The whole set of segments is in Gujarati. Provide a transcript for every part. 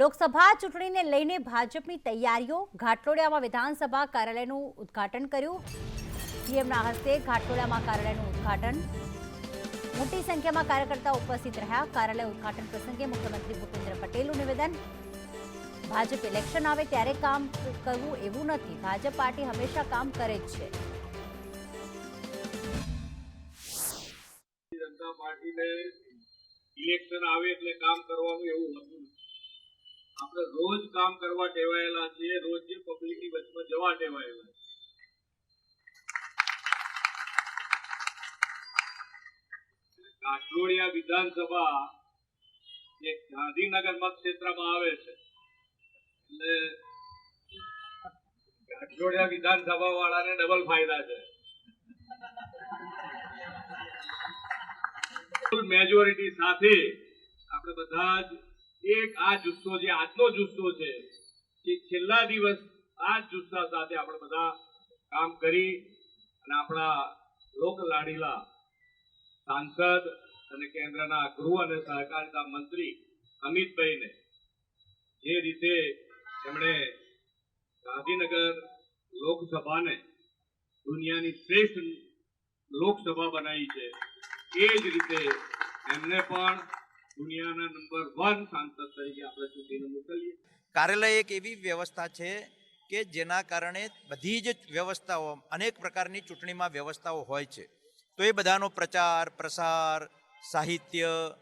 લોકસભા ચૂંટણીને લઈને ભાજપની તૈયારીઓ. ઘાટલોડિયામાં વિધાનસભા કાર્યાલયનું ઉદ્ઘાટન કર્યું. સીએમના હસ્તે ઘાટલોડિયામાં કાર્યાલયનું ઉદ્ઘાટન. મોટી સંખ્યામાં કાર્યકર્તાઓ ઉપસ્થિત રહ્યા. કાર્યાલય ઉદ્ઘાટન પ્રસંગે મુખ્યમંત્રી ભૂપેન્દ્ર પટેલનું નિવેદન. ભાજપ ઇલેક્શન આવે ત્યારે કામ કરવું એવું નથી. ભાજપ પાર્ટી હંમેશા કામ કરે જ છે. ઇલેક્શન આવે એટલે કામ કરવાનું એવું આપણે રોજ કામ કરવા ટેવાયેલા છીએ, રોજ જે પબ્લિકની વચમાં જવા ટેવાયેલા છીએ. કાટલોડિયા વિધાનસભા એ ગાંધીનગર મતક્ષેત્રમાં આવે છે એટલે કાટલોડિયા વિધાનસભા વાળાને ડબલ ફાયદા છે મેજોરિટી સાથે આપણે બધા જ એક આ જુસ્સો જે આજનો જુસ્સો છે, કે છેલ્લા દિવસ આ જુસ્સા સાથે આપણે બધા કામ કરી અને આપણા લોક લાડીલા સાંસદ અને કેન્દ્રના ગૃહ અને સહકારિતા મંત્રી અમિતભાઈને જે રીતે એમણે ગાંધીનગર લોકસભાને દુનિયાની શ્રેષ્ઠ લોકસભા બનાવી છે, એ જ રીતે એમને પણ કાર્યાલય એક એવી વ્યવસ્થા છે કે જેના કારણે બધી જ વ્યવસ્થાઓ અનેક પ્રકારની ચૂંટણીમાં વ્યવસ્થાઓ હોય છે. તો એ બધાનો પ્રચાર, પ્રસાર, સાહિત્ય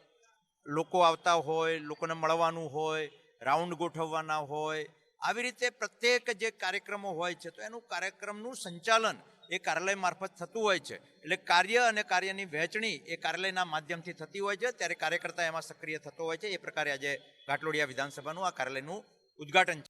લોકો આવતા હોય, લોકોને મળવાનું હોય, રાઉન્ડ ગોઠવવાના હોય, આવી રીતે પ્રત્યેક જે કાર્યક્રમો હોય છે, તો એનું કાર્યક્રમનું સંચાલન એ કાર્યાલય મારફત થતું હોય છે. એટલે કાર્ય અને કાર્યની વહેંચણી એ કાર્યાલયના માધ્યમથી થતી હોય છે. ત્યારે કાર્યકર્તા એમાં સક્રિય થતો હોય છે. એ પ્રકારે આજે ઘાટલોડિયા વિધાનસભાનું આ કાર્યાલયનું ઉદ્ઘાટન